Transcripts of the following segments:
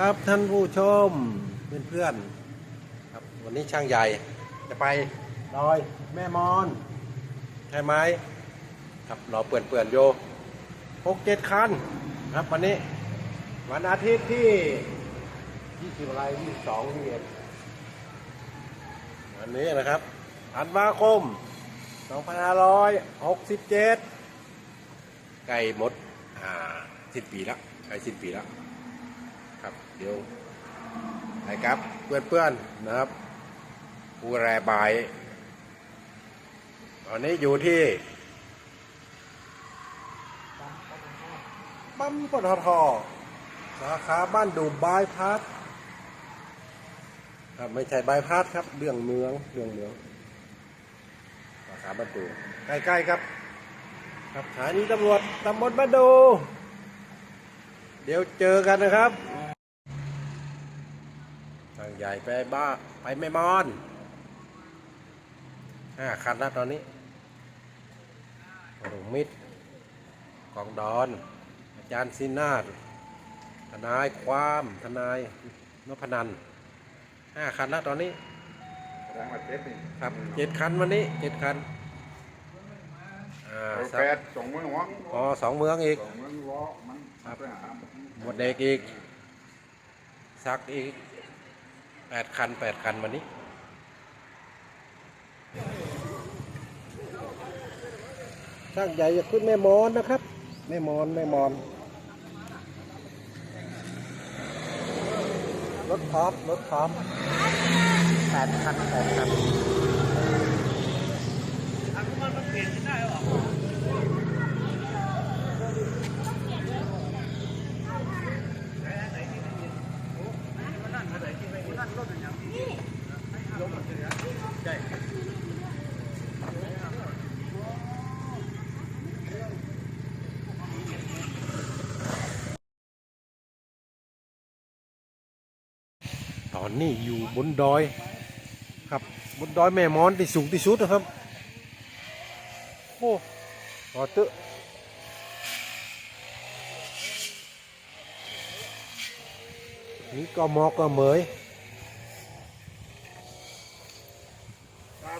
ครับท่านผู้ชมเพื่อนๆครับวันนี้ช่างใหญ่จะไปดอยแม่มอนใช่ไหมครับเราเปื่อนเปื่อนๆโยหกเจ็ดคันครับวันนี้ วันอาทิตย์ที่ยี่สิบอะไรยี่สิบสองนี่เองวันนี้นะครับธันวาคมสองพันห้าร้อยหกสิบเจ็ดใกล้หมดอ่าสิ้นปีแล้วใกล้สิ้นปีแล้วครับเดี๋ยวไปครับเพื่อนๆนะครับผู้แรบาย ตอนนี้อยู่ที่ปั๊มปตทสาขาบ้านดูบายพาสครับไม่ใช่บายพาสครับเรื่องเมืองเรื่องเมืองสาขาบ้านดูใกล้ๆครับ ครับสถานีตำรวจตำบลบ้านดู เดี๋ยวเจอกันนะครับ ใหญ่ไปบ้าไปไม่มอนห้าคันแล้วตอนนี้หลวงมิตรกองดอน อาจารย์ซินาศทนายความทนายนพนันห้าคันแล้วตอนนี้แรงมาเจ็ดนี่ครับเจ็ดคันวันนี้เจ็ดคันอ่าเอาสักแปดสองเมืองหัวอ๋อสองเมืองอีกสองเมืองล้อมันครับไปหาหมดเด็กอีก สักอีก แปดคันแปดคันวันนี้ช่างใหญ่จะขึ้นแม่มอนนะครับ แม่มอนแม่มอน รถพร้อมรถพร้อมแปดคันแปดคัน ตอนนี้อยู่บนดอยครับบนดอยแม่มอนที่สูงที่สุดนะครับโอ้รอเตอะนี่ก็มอกก็เหมย ตา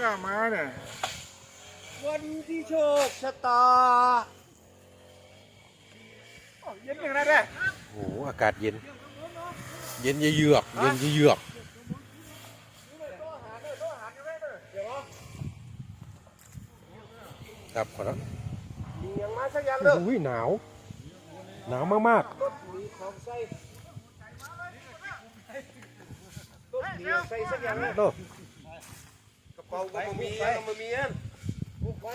ก่อนแล้วก็มาเนี่ยวันที่โชคชะตาอ้าวเย็นอย่างนั้นแหละโอ้โหอากาศเย็น เย็นเยือกๆเย็นเยือกๆครับขอรับมีอย่างมาสักอย่างเด้ออุ้ยหนาว หนาวมากรถมีของใส่รถมีใส่สักอย่างๆเด้อโต กระเป๋าก็บ่มีก็บ่มีอันมุกไป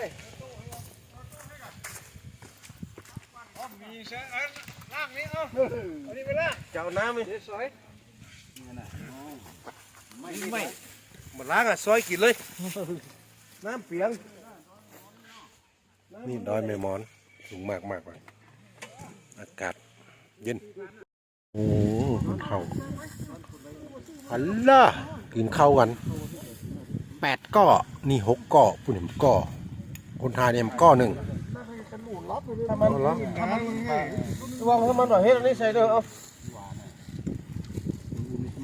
มีใช่อันล่างนี้เอาอันนี้ไปละเจ้าน้ำไหมเดี๋ยวสวยไม่ไม่มาล้างอะซอยกินเลย น้ำเปียง นี่ดอยแม่มอนสูงมากมากเลยอากาศเย็น โอ้เข้าอัลล่ะกินข้าวกัน แปดก้อนี่หกก้อปุ่นก้อคนไทยเนี่ยมันก้อหนึ่งถ้ามันถ้ามันวางให้มันหน่อยเฮ้ยนี่ใส่เด้อเอา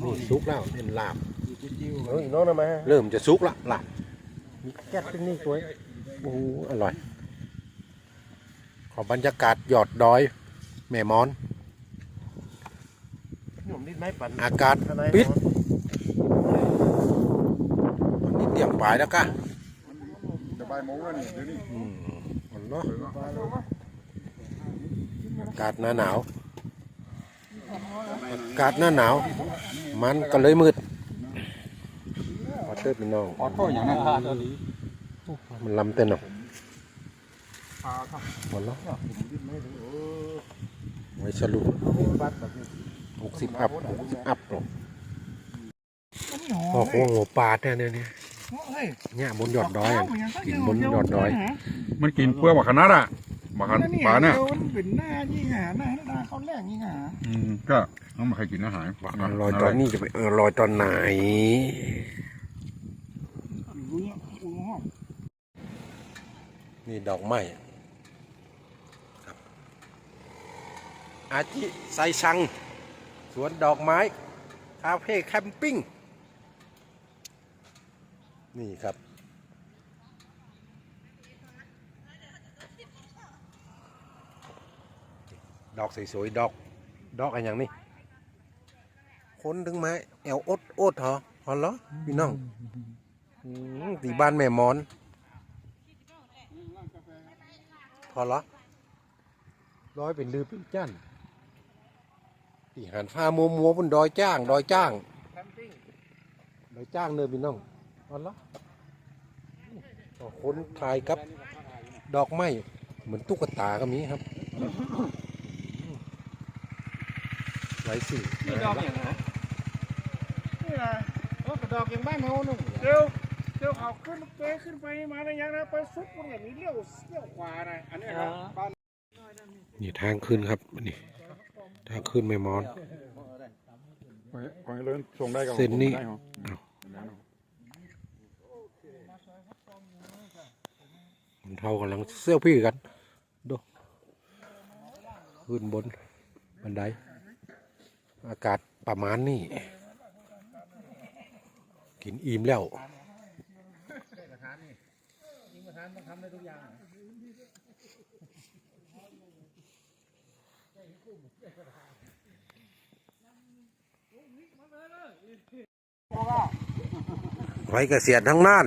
นี่ซุกแล้วเป็นลาบเฮ้ยน้องทำไมเริ่มจะซุกละลาบมีแก๊สที่นี่สวยโอ้โหอร่อย ขอบรรยากาศหยอดดอยแม่มอน อากาศปิด ที่ยมปลายแล้วก็จะใบมูแล้วนี่เดี๋ยวนี้อืมมันเนาะอากาศหน้าหนาวอากาศหน้าหนาว มันก็เลยมืดขอเติมพี่น้องขอโทษอย่างนั้นมันลำเต้นหรอกหมดแล้วไว้สรุปหกสิบอัพหกสิบอัพหรอกโอ้โหหัวปลาเนี่ยเนี่ย เนี่ยบนยอดดอยอะกินบนยอดดอย มันกินเปลือกหมากขนาดอะหมากขนาดปลาเนี่ยมันเป็นหน้ายี่หาหน้าหน้าเขาแรกยี่หาอืมก็ต้องมาใครกินอาหารอร่อยตอนนี้จะไปเออร่อยตอนไหนอยู่เนี่ยคุณห้องนี่ดอกไม้ครับอาจิไซชัง สวนดอกไม้ คาเฟ่แคมปิ้ง นี่ครับ ดอกสวยๆดอก ดอกอะไรอย่างนี้คนถึงไม้แอวอดอดเหรอพอเหรอพี่น้องอืมตีบ้านแม่มอนพอเหรอร้อยเป็นลือเป็นจันตีหันฟ้ามัวมัวๆบนดอยจ้าง ดอยจ้างแคมปิ้งดอยจ้างเนอะพี่น้อง พอเหรออ๋อคนถ่ายกับ ดอกไม้เหมือนตุ๊กตาก็มีครับไว้สินี่ดอกอย่างไรนี่นะโอ้กระดอกอย่างบ้านเขาหนุ่มเดี๋ยวเดี๋ยวเขาขึ้นไปขึ้นไปมาได้ยังนะไปสุดมันแบบนี้เลี้ยวเลี้ยวขวานะอันนี้ครับบ้านนี่ทางขึ้นครับนี่ทางขึ้นไม่มอนขอให้เลื่อนส่งได้กับเส้นนี้ ได้ เหรอมันเท่ากำลังเซลฟี่กันดูขึ้นบนบันได อากาศประมาณนี้กินอิ่มแล้วยิงประธานต้องทำได้ทุกอย่างไว้เกษียณทั้งนั้น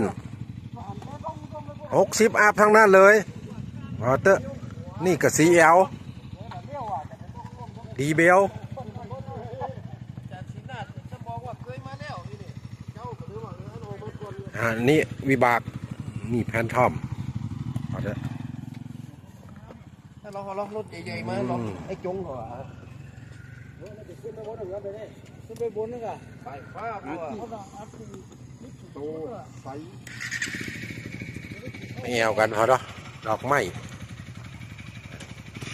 หกสิบอัพทั้งนั้นเลยเอาเตอะนี่กสีเอลดีเบลจะชี้หน้าจะบอกว่าเคยมาแล้วนี่นี่เจ้าก็รู้ว่าเออโอ้ไม่ควรอ่านี่วิบากนี่แพนทอมเอาเถอะถ้าเราเอาล็อกรถใหญ่ๆมาล็อกไอ้จงเหรอขึ้นไปบนหนึ่งไปนี่ขึ้นไปบนนึงอะไปฟ้าตัวเขาต้องอัดคือโตใส ไม่เอากันเขาเนาะดอกไม้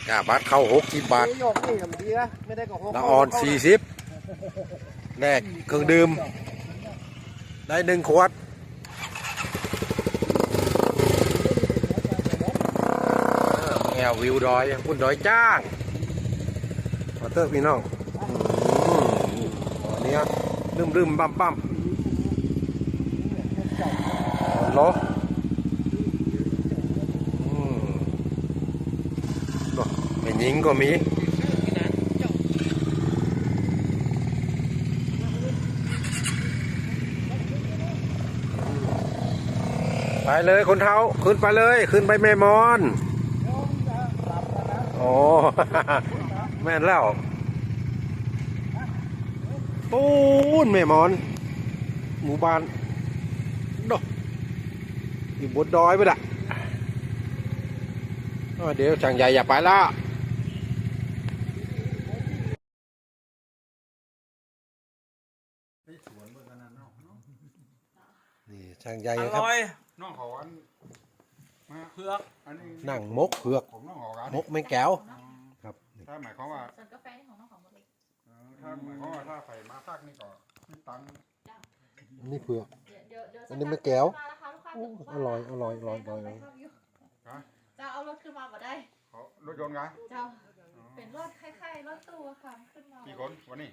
กาบาทเข้าหกสิบบาทหยอกนี่ทำดีนะไม่ได้ก็หกละออนสี่สิบแลกเครื่องดื่ม ได้หนึ่งขวดแอววิวดอยพุ่นดอยจ้างมาเตอร์พี่น้องอืมอันนี้ลืมลืมๆปั๊มปั๊มโลอืมโลเป็น หญิงก็มีไปเลยคนเท้าขึ้นไปเลย ขึ้นไปแม่มอนโอ้แม่นแล้วปูนแม่มอน หมู่บ้านดอกอยู่บนดอยไปละเดี๋ยวช่างใหญ่อย่าไปละ นี่ช่างใหญ่อครับร่อยน้องเขาอันมาเผือกอันนี้นั่งมกเผือกผมน้องเขากันมกไม่แก้วครับถ้าหมายความว่าส่วนกาแฟนี่ของน้องของหมดเลยเออถ้าหมายความว่าถ้าใส่มาซักนี่ก็มีตังค์นี่เผือก เดี๋ยวเดี๋ยวเดี๋ยวอันนี้ไม่แก้วมาแล้วค่ะลูกค้าโอ้อร่อยอร่อยอร่อยอร่อยอร่อย จะเอารถขึ้นมาบ่ได้ เขารถยนต์ไงจะเป็นรถคล้ายๆรถตู้อะค่ะขึ้นมากี่คนวันนี้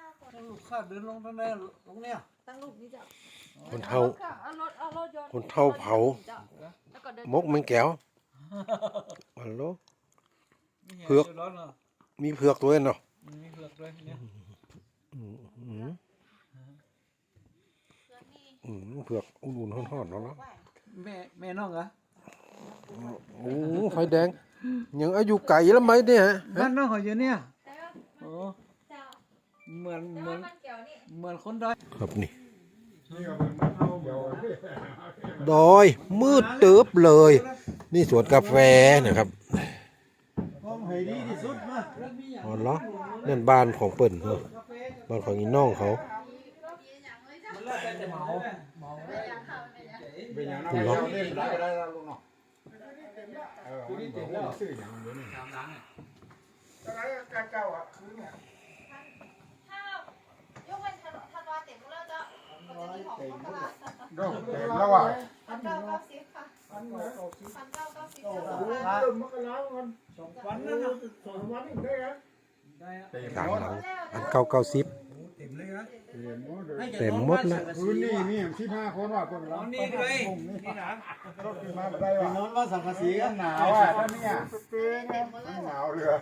สิบห้าคนลูกค้าเดินลงตรงนี้ลงเนี่ยตั้งลูกนี่จะคนเท่า เอารถเอารถยนต์คนเท่าเผาจะแล้วก็เดินมกไม่แก้วฮัลโหล เผือกร้อนเหรอมีเผือกตัวเองเนาะมีเผือกด้วยเนี่ยอืมอืมเพื่อนนี่อืมเผือกอุ่นๆห่อนๆเนาะเนาะแม่แม่น้องเหรอโอ้ไฟแดง ยังอายุไก่แล้วไหมเนี่ยฮะ บ้านน้องเขาอยู่เนี่ยแต่ว่าโอ้จะ เหมือนแต่เหมืว่าอนมันเกี่ยวนี่เหมือนคนด้อยครับนี่นี่ก็เป็นมันเท่าเดียวดอยมืดตึบเลย นี่สวนกาแฟนะครับห้องให้ดีที่สุดมาอ๋อเหรอนั่นบ้านของเปิ่นเหรอบ้านของอีน้องเขามันแล้วแต่จะเหมาเหมาเป็นอย่างนั้นเราเล่นได้ก็ได้แล้วลูกเมันจะมีของมกราโดนเต็มแล้วอะพันเก้าเก้าสิบค่ะพันเก้าเก้าสิบจะสองพันเริ่มมกราวันสองวันนั่นนะสองวันนี่ได้ไหมเต็มกลางหมดหลังอันเก้าเก้าสิบเต็มหมดเลยเต็มหมดนะพื้นนี่มีสิบห้าคนว่าคนเรานี่เลยนี่นะรถขึ้นมาไม่ได้ว่ะนอนว่าสังกะสีกันหนาวอะท่านเนี่ยหนาวเรือ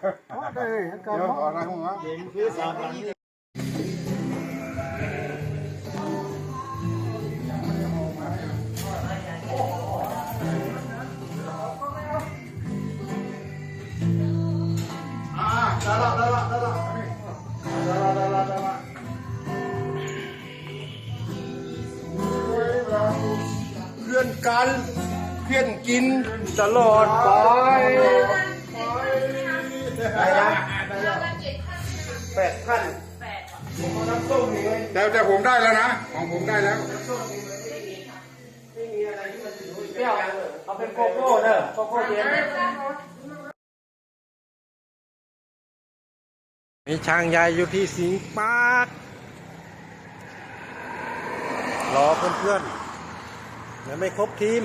เดี๋ยวขอทางหัวเด็กคือสามพัน กันเพื่อนกินตลอดไปแปดพันแต่แต่ผมได้แล้วนะ ของผมได้แล้วเอาเป็นโกโก้เนอะโกโก้เย็นมีช้างใหญ่อยู่ที่สิงห์ปาร์ครอเพื่อนๆ ยังไม่ครบทีม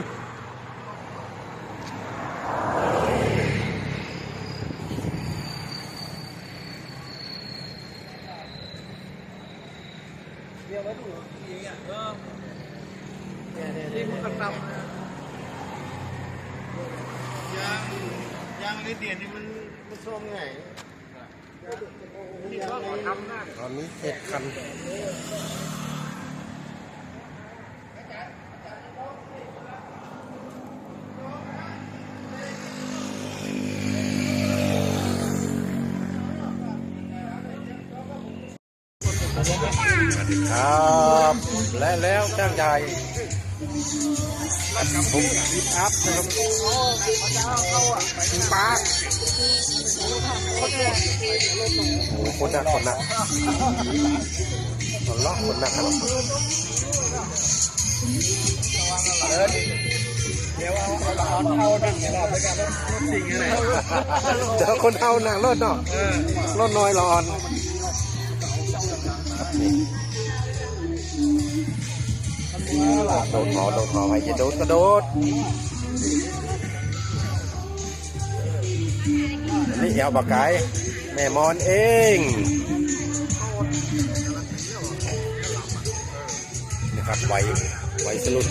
ยางลิเดียนนี่มันมันส้มไงนี่เขาทำหน้าตอนนี้เจ็ดคัน แล้วจ้างใหญ่ผมคิดอัพนะครับปาร์คโอ้โหคนหนักคนหนักคนล็อกคนหนักครับเดี๋ยวคนเอาหนังรถเนาะรถน้อยร้อน โดดหอโดดหอไปจะโดดกระโดดนนี่เอวปากไก่แม่มอนเองนะครับไวไวสลุด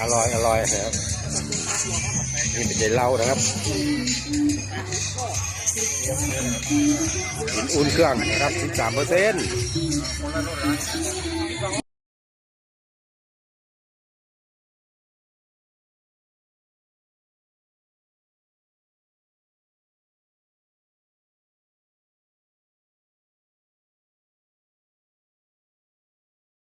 อร่อยอร่อยครับนี่เป็นใจเล้านะครับ หินอุ่นเครื่องนะครับ 13เปอร์เซ็นต์